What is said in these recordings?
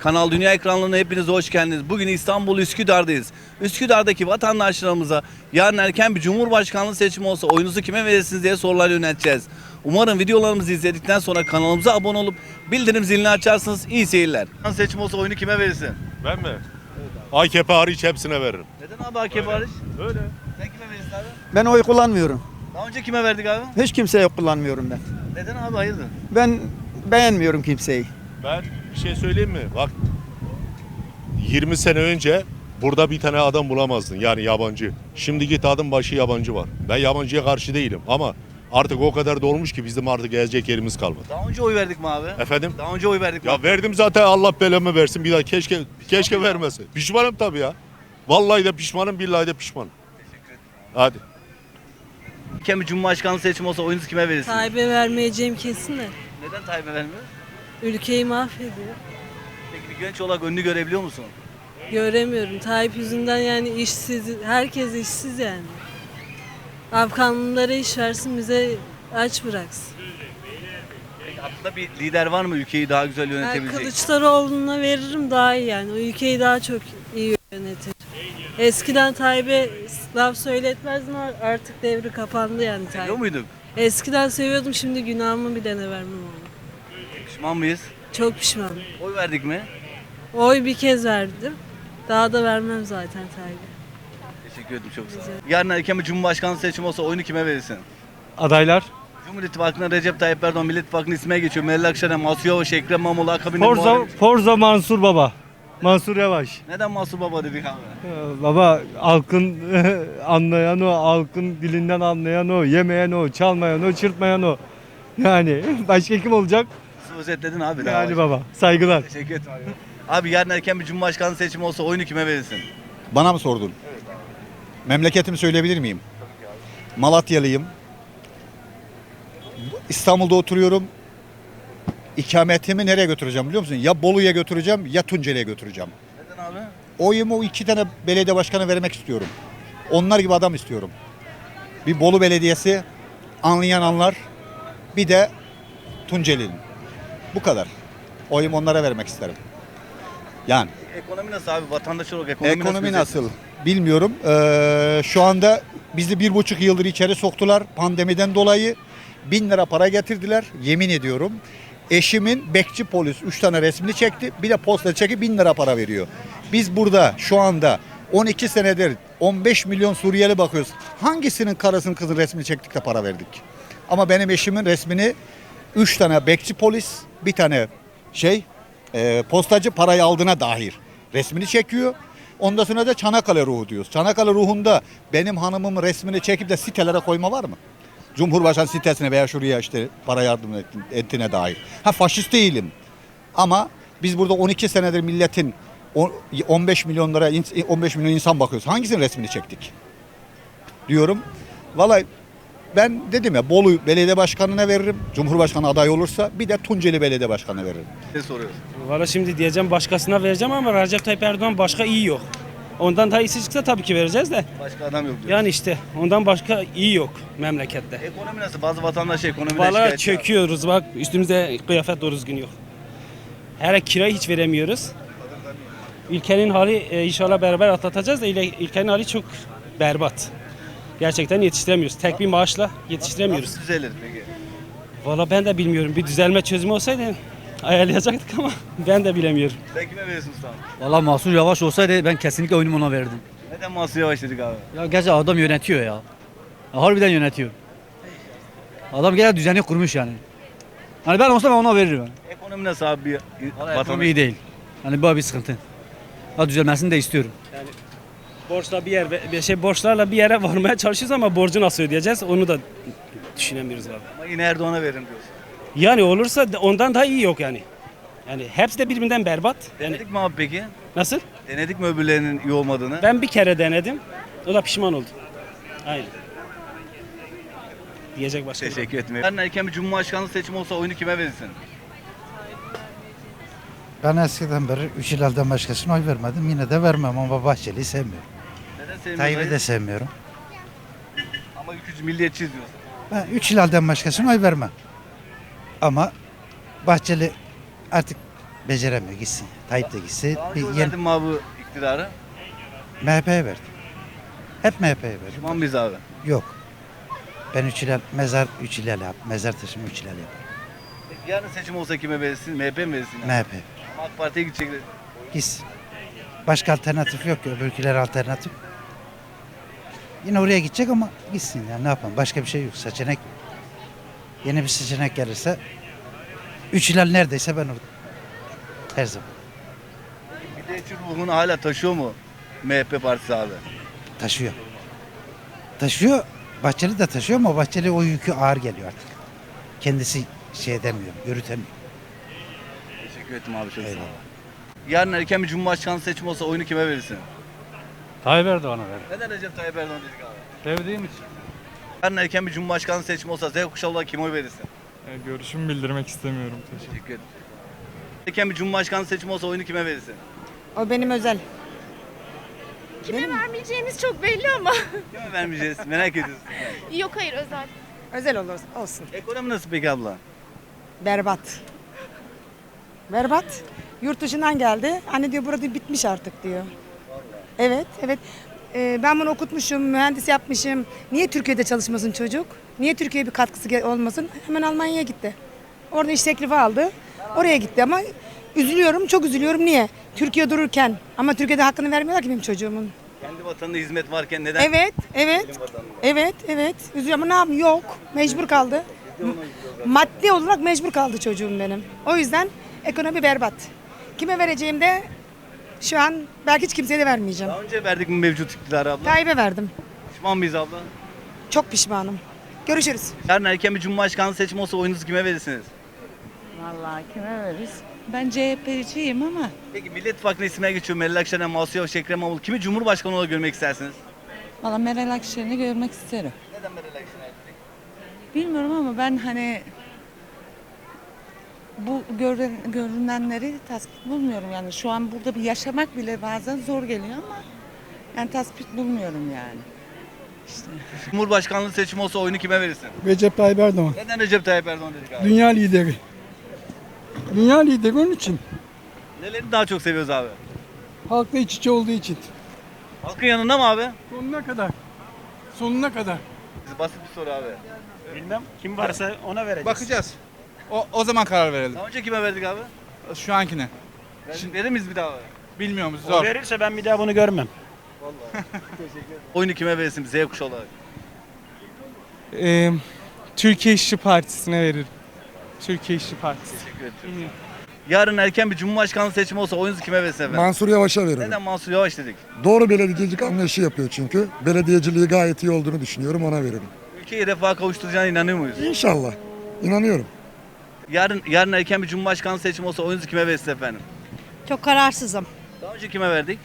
Kanal Dünya ekranlarına hepiniz hoş geldiniz. Bugün İstanbul Üsküdar'dayız. Üsküdar'daki vatandaşlarımıza yarın erken bir Cumhurbaşkanlığı seçimi olsa oyunuzu kime verirsiniz diye sorular yönelteceğiz. Umarım videolarımızı izledikten sonra kanalımıza abone olup bildirim zilini açarsınız. İyi seyirler. Seçim olsa oyunu kime verirsin? Ben mi? AKP hariç hepsine veririm. Neden abi AKP hariç? Öyle. Sen kime verirsin abi? Ben oy kullanmıyorum. Daha önce kime verdik abi? Hiç kimseye kullanmıyorum ben. Neden abi hayırdır? Ben beğenmiyorum kimseyi. Ben bir şey söyleyeyim mi? Bak 20 sene önce burada bir tane adam bulamazdın yani yabancı. Şimdi git adım başı yabancı var. Ben yabancıya karşı değilim ama artık o kadar da olmuş ki bizim artık gezecek yerimiz kalmadı. Daha önce oy verdik mi abi? Efendim? Daha önce oy verdik mi? Ya verdim zaten Allah belamı versin bir daha keşke keşke vermese. Pişmanım tabii ya. Vallahi de pişmanım billahi de pişmanım. Hadi. Erken bir Cumhurbaşkanlığı seçimi olsa oyunuzu kime verirsiniz? Tayyip'e vermeyeceğim kesin de. Neden Tayyip'e vermiyor? Ülkeyi mahvediyor. Peki bir genç olarak önünü görebiliyor musun? Göremiyorum. Tayyip yüzünden yani işsiz, herkes işsiz yani. Afganlılara iş versin, bize aç bıraksın. Peki aklında bir lider var mı ülkeyi daha güzel Ben yönetebilecek? Kılıçdaroğlu'na veririm daha iyi yani. O ülkeyi daha çok iyi yönetir. Eskiden Tayyip'e laf söyletmezdim ama artık devri kapandı yani Biliyor Tayyip. muyduk? Eskiden seviyordum şimdi günahımı bir dene vermem ona. Pişman mıyız? Çok pişmanım. Oy verdik mi? Oy bir kez verdim. Daha da vermem zaten Tayyip'e. Teşekkür ederim çok sağ ol. Yarın erken bir Cumhurbaşkanlığı seçimi olsa oyunu kime verirsin? Adaylar. Cumhur İttifakı'na Recep Tayyip Erdoğan Millet İttifakı'nın ismine geçiyor. Meral Akşener, Masu Yavaş, Ekrem İmamoğlu akabinde Forza, Muharrem- Forza Mansur Baba. Mansur Yavaş. Neden Masu Baba dedik abi? Ee, Baba halkın anlayan o, halkın dilinden anlayan o, yemeyen o, çalmayan o, çırpmayan o. Yani başka kim olacak? Siz özetledin abi. daha Yani baba. Saygılar. Teşekkür ederim abi. Abi yarın erken bir Cumhurbaşkanlığı seçimi olsa oyunu kime verirsin? Bana mı sordun? Memleketimi söyleyebilir miyim? Malatyalıyım. İstanbul'da oturuyorum. İkametimi nereye götüreceğim biliyor musun? Ya Bolu'ya götüreceğim ya Tunceli'ye götüreceğim. Neden abi? Oyumu o iki tane belediye başkanı vermek istiyorum. Onlar gibi adam istiyorum. Bir Bolu Belediyesi anlayan anlar. Bir de Tunceli'nin. Bu kadar. Oyumu onlara vermek isterim. Yani. Ekonomi nasıl abi? Vatandaş olarak ekonomi, Ekonomi nasıl? Bilmiyorum. Ee, şu anda bizi bir buçuk yıldır içeri soktular pandemiden dolayı. Bin lira para getirdiler. Yemin ediyorum. Eşimin bekçi polis 3 tane resmini çekti. Bir de posta çeki bin lira para veriyor. Biz burada şu anda 12 senedir 15 milyon Suriyeli bakıyoruz. Hangisinin karısının kızın resmini çektik de para verdik? Ama benim eşimin resmini 3 tane bekçi polis, bir tane şey e, postacı parayı aldığına dair resmini çekiyor. Ondan sonra da Çanakkale ruhu diyoruz. Çanakkale ruhunda benim hanımımın resmini çekip de sitelere koyma var mı? Cumhurbaşkanı sitesine veya şuraya işte para yardım ettiğine dair. Ha faşist değilim. Ama biz burada 12 senedir milletin on- 15 milyon lira 15 milyon insan bakıyoruz. Hangisinin resmini çektik? Diyorum. Vallahi ben dedim ya Bolu Belediye Başkanı'na veririm. Cumhurbaşkanı aday olursa bir de Tunceli Belediye Başkanı veririm. Ne soruyoruz? Valla şimdi diyeceğim başkasına vereceğim ama Recep Tayyip Erdoğan başka iyi yok. Ondan daha iyisi çıksa tabii ki vereceğiz de. Başka adam yok diyor. Yani işte ondan başka iyi yok memlekette. Ekonomi nasıl? Bazı vatandaş ekonomiden Valla şikayetçi çöküyoruz bak üstümüzde kıyafet doğru düzgün yok. Her kirayı hiç veremiyoruz. Ülkenin hali e, inşallah beraber atlatacağız da ile- ülkenin hali çok berbat. Gerçekten yetiştiremiyoruz. Tek bir maaşla yetiştiremiyoruz. Nasıl düzelir peki? Valla ben de bilmiyorum. Bir düzelme çözümü olsaydı ayarlayacaktık ama ben de bilemiyorum. Sen kime verirsin usta? Valla Mahsur Yavaş olsaydı ben kesinlikle oyunumu ona verirdim. Neden Masu Yavaş dedik abi? Ya gerçi adam yönetiyor ya. ya harbiden yönetiyor. Adam gene düzeni kurmuş yani. Hani ben olsam ben ona veririm. Yani. Ekonomi nasıl abi? Ekonomi iyi değil. Yani bu bir sıkıntı. Ya düzelmesini de istiyorum. Borçla bir yer bir şey borçlarla bir yere varmaya çalışıyoruz ama borcu nasıl ödeyeceğiz onu da düşünemiyoruz abi. Ama yine Erdoğan'a veririm diyorsun. Yani olursa da ondan daha iyi yok yani. Yani hepsi de birbirinden berbat. Yani Denedik mi abi peki? nasıl? Denedik mi öbürlerinin iyi olmadığını? Ben bir kere denedim. O da pişman oldum. Aynen. Diyecek başka bir şey. Teşekkür ederim. Yarın erken bir Cumhurbaşkanlığı seçimi olsa oyunu kime verirsin? Ben eskiden beri 3 ilerden başkasına oy vermedim. Yine de vermem ama Bahçeli'yi sevmiyorum. Neden sevmiyorsun? Tayyip'i de sevmiyorum. Ama ülkücü milliyetçiyiz diyorsun. Ben 3 ilerden başkasına oy vermem. Ama Bahçeli artık Beceremiyor gitsin. Tayyip de gitsin. Daha Bir önce oy yeni verdin mi abi iktidarı? MHP'ye verdim. Hep MHP'ye verdim. Pişman biz abi. Yok. Ben üç ilal, mezar üç ilal yap. Mezar taşımı üç ilal yap. Peki yarın seçim olsa kime verirsin? MHP mi verirsin? MHP. Ama AK Parti'ye gidecekler. Gitsin. Başka alternatif yok ki. Öbürküler alternatif. Yine oraya gidecek ama gitsin yani ne yapalım. Başka bir şey yok. Seçenek yok. Yeni bir seçenek gelirse üç ilal neredeyse ben orada. Her zaman. Milliyetçi ruhunu hala taşıyor mu MHP partisi abi? Taşıyor. Taşıyor. Bahçeli de taşıyor ama Bahçeli o yükü ağır geliyor artık. Kendisi şey edemiyor, yürütemiyor. Teşekkür ederim abi çok sağ ol. Yarın erken bir cumhurbaşkanlığı seçimi olsa oyunu kime verirsin? Tayyip Erdoğan'a ver. Neden Recep Tayyip Erdoğan dedik abi? Sevdiğim için. Yarın erken bir cumhurbaşkanlığı seçimi olsa Z kuşağı olarak kime oy verirsin? Görüşümü bildirmek istemiyorum. Teşekkür Teşekkür ederim. Erken bir cumhurbaşkanlığı seçimi olsa oyunu kime verirsin? O benim özel. Kime vermeyeceğimiz çok belli ama. Kime vermeyeceğiz? Merak ediyorsun. Yok hayır özel. Özel olur, olsun. Ekonomi nasıl peki abla? Berbat. Berbat. Yurt dışından geldi. Anne diyor burada bitmiş artık diyor. Evet, evet. Ee, ben bunu okutmuşum, mühendis yapmışım. Niye Türkiye'de çalışmasın çocuk? Niye Türkiye'ye bir katkısı olmasın? Hemen Almanya'ya gitti. Orada iş teklifi aldı. Oraya gitti ama üzülüyorum, çok üzülüyorum. Niye? Türkiye dururken ama Türkiye'de hakkını vermiyorlar ki benim çocuğumun. Kendi vatanında hizmet varken neden? Evet, evet. Evet, evet. Üzülüyorum ama ne yapayım? Yok. Mecbur kaldı. Maddi olarak mecbur kaldı çocuğum benim. O yüzden ekonomi berbat. Kime vereceğim de şu an belki hiç kimseye de vermeyeceğim. Daha önce verdik mi mevcut iktidarı abla? Tayyip'e verdim. Pişman mıyız abla? Çok pişmanım. Görüşürüz. Yarın erken bir cumhurbaşkanlığı seçimi olsa oyunuzu kime verirsiniz? Vallahi kime veririz? Ben CHP'ciyim ama Peki Millet İttifakı'na isimler geçiyor. Meral Akşener, Mansur Yavaş, Ekrem İmamoğlu. Kimi cumhurbaşkanı olarak görmek istersiniz? valla Meral Akşener'i görmek isterim. Neden Meral Akşener? Bilmiyorum ama ben hani bu görün, görünenleri tasvip bulmuyorum yani. Şu an burada bir yaşamak bile bazen zor geliyor ama yani tasvip bulmuyorum yani. İşte. Cumhurbaşkanlığı seçimi olsa oyunu kime verirsin? Recep Tayyip Erdoğan. Neden Recep Tayyip Erdoğan dedik abi? Dünya lideri. Dünya lideri onun için. Neleri daha çok seviyoruz abi? Halkla iç içe olduğu için. Halkın yanında mı abi? Sonuna kadar. Sonuna kadar. Basit bir soru abi. Bilmem kim varsa ona vereceğiz. Bakacağız. O, o zaman karar verelim. Daha önce kime verdik abi? Şu ankine. Ver- Verir miyiz bir daha? Bilmiyorum O verirse ben bir daha bunu görmem. Oyunu kime verirsin Z kuşağı olarak? Ee, Türkiye İşçi Partisi'ne veririm. Türkiye İşçi Partisi. Teşekkür ederim. Yarın erken bir cumhurbaşkanlığı seçimi olsa oyunuzu kime verirsin efendim? Mansur Yavaş'a veririm. Neden Mansur Yavaş dedik? Doğru belediyecilik anlayışı yapıyor çünkü. Belediyeciliği gayet iyi olduğunu düşünüyorum ona veririm. Ülkeyi refaha kavuşturacağına inanıyor muyuz? İnşallah. İnanıyorum. Yarın yarın erken bir cumhurbaşkanlığı seçimi olsa oyunuzu kime verirsiniz efendim? Çok kararsızım Daha önce kime verdik?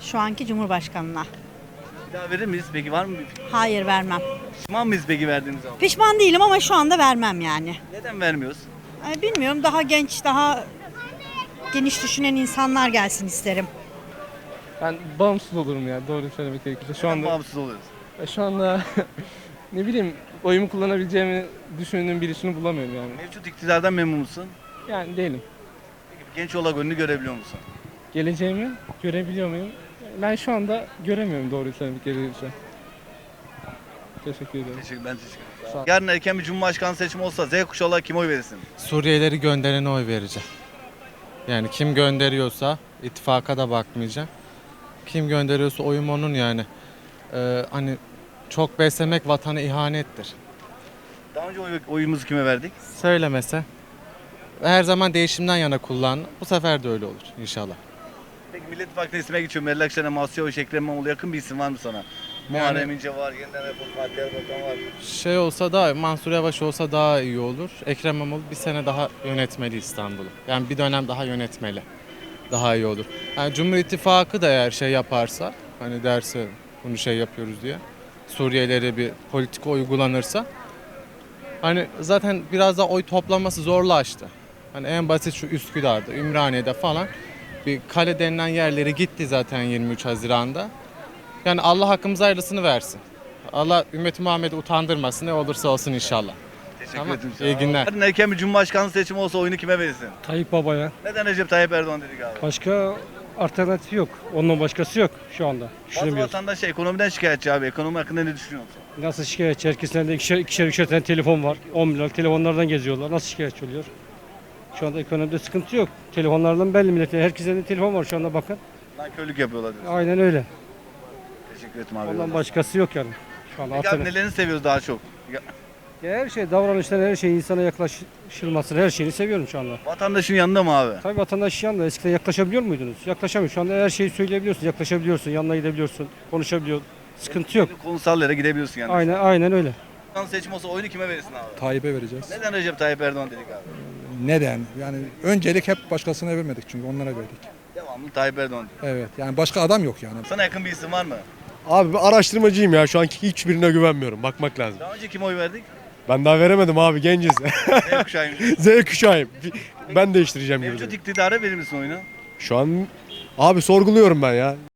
şu anki Cumhurbaşkanına. Bir daha verir miyiz? Peki var mı bir fikir? Hayır vermem. Pişman mıyız peki verdiğimiz zaman? Pişman değilim ama şu anda vermem yani. Neden vermiyoruz? Ay, Bilmiyorum daha genç, daha geniş düşünen insanlar gelsin isterim. Ben bağımsız olurum ya doğru söylemek gerekirse. Şu Neden anda bağımsız oluyoruz? şu anda ne bileyim oyumu kullanabileceğimi düşündüğüm birisini bulamıyorum yani. Mevcut iktidardan memnun musun? Yani değilim. Peki genç olarak önünü görebiliyor musun? Geleceğimi görebiliyor muyum? Ben şu anda göremiyorum doğru söylemek gerekirse. Teşekkür ederim. Teşekkür ben teşekkür ederim. Yarın erken bir cumhurbaşkanlığı seçimi olsa Z kuşağı olarak kime oy verirsin? Suriyelileri gönderene oy vereceğim. Yani kim gönderiyorsa ittifaka da bakmayacağım. Kim gönderiyorsa oyum onun yani. Ee, hani çok beslemek vatana ihanettir. Daha önce oy, oyumuzu kime verdik? Söylemese. Her zaman değişimden yana kullan. Bu sefer de öyle olur inşallah. Peki Millet İttifakı'na isime geçiyor. Meral Akşener, Mansur Yavaş, Ekrem İmamoğlu yakın bir isim var mı sana? Muharrem İnce var, yeniden Refah Fatih Erbakan var. Şey olsa daha, Mansur Yavaş olsa daha iyi olur. Ekrem İmamoğlu bir sene daha yönetmeli İstanbul'u. Yani bir dönem daha yönetmeli. Daha iyi olur. Yani Cumhur İttifakı da eğer şey yaparsa, hani derse bunu şey yapıyoruz diye, Suriyelilere bir politika uygulanırsa, hani zaten biraz da oy toplaması zorlaştı. Hani en basit şu Üsküdar'da, Ümraniye'de falan bir kale denilen yerleri gitti zaten 23 Haziran'da. Yani Allah hakkımıza hayırlısını versin. Allah ümmeti Muhammed'i utandırmasın ne olursa olsun inşallah. Tamam. ederim. İyi günler. Yarın erken bir cumhurbaşkanlığı seçimi olsa oyunu kime verirsin? Tayyip Baba'ya. Neden Recep Tayyip Erdoğan dedik abi? Başka alternatif yok. Ondan başkası yok şu anda. Bazı vatandaş ekonomiden şikayetçi abi. Ekonomi hakkında ne düşünüyorsun? Nasıl şikayetçi? Herkesin elinde ikişer, ikişer, üçer tane telefon var. 10 milyar telefonlardan geziyorlar. Nasıl şikayetçi oluyor? Şu anda ekonomide sıkıntı yok. Telefonlardan belli millete. Herkesin elinde telefon var şu anda bakın. Nankörlük yapıyorlar diyorsun. Aynen öyle. Teşekkür ederim abi. Ondan başkası yok yani. Şu anda Peki abi alternatif. nelerini seviyoruz daha çok? Ya- Ya her şey, davranışlar, her şey insana yaklaşılmasını, her şeyini seviyorum şu anda. Vatandaşın yanında mı abi? Tabii vatandaş yanında eskiden yaklaşabiliyor muydunuz? Yaklaşamıyor. Şu anda her şeyi söyleyebiliyorsun, yaklaşabiliyorsun, yanına gidebiliyorsun, konuşabiliyorsun. Sıkıntı yok. Konusal yere gidebiliyorsun yani. Aynen aynen öyle. Cumhurbaşkanlığı seçimi olsa oyunu kime verirsin abi? Tayyip'e vereceğiz. Neden Recep Tayyip Erdoğan dedik abi? Neden? Yani öncelik hep başkasına vermedik çünkü onlara verdik. Devamlı Tayyip Erdoğan dedik. Evet yani başka adam yok yani. Sana yakın bir isim var mı? Abi ben araştırmacıyım ya. Şu anki hiçbirine güvenmiyorum. Bakmak lazım. Daha önce kime oy verdik? Ben daha veremedim abi genciz. Z kuşağıymış. Z kuşağıyım. Ben değiştireceğim gibi. Mevcut iktidara verir misin oyunu? Şu an abi sorguluyorum ben ya.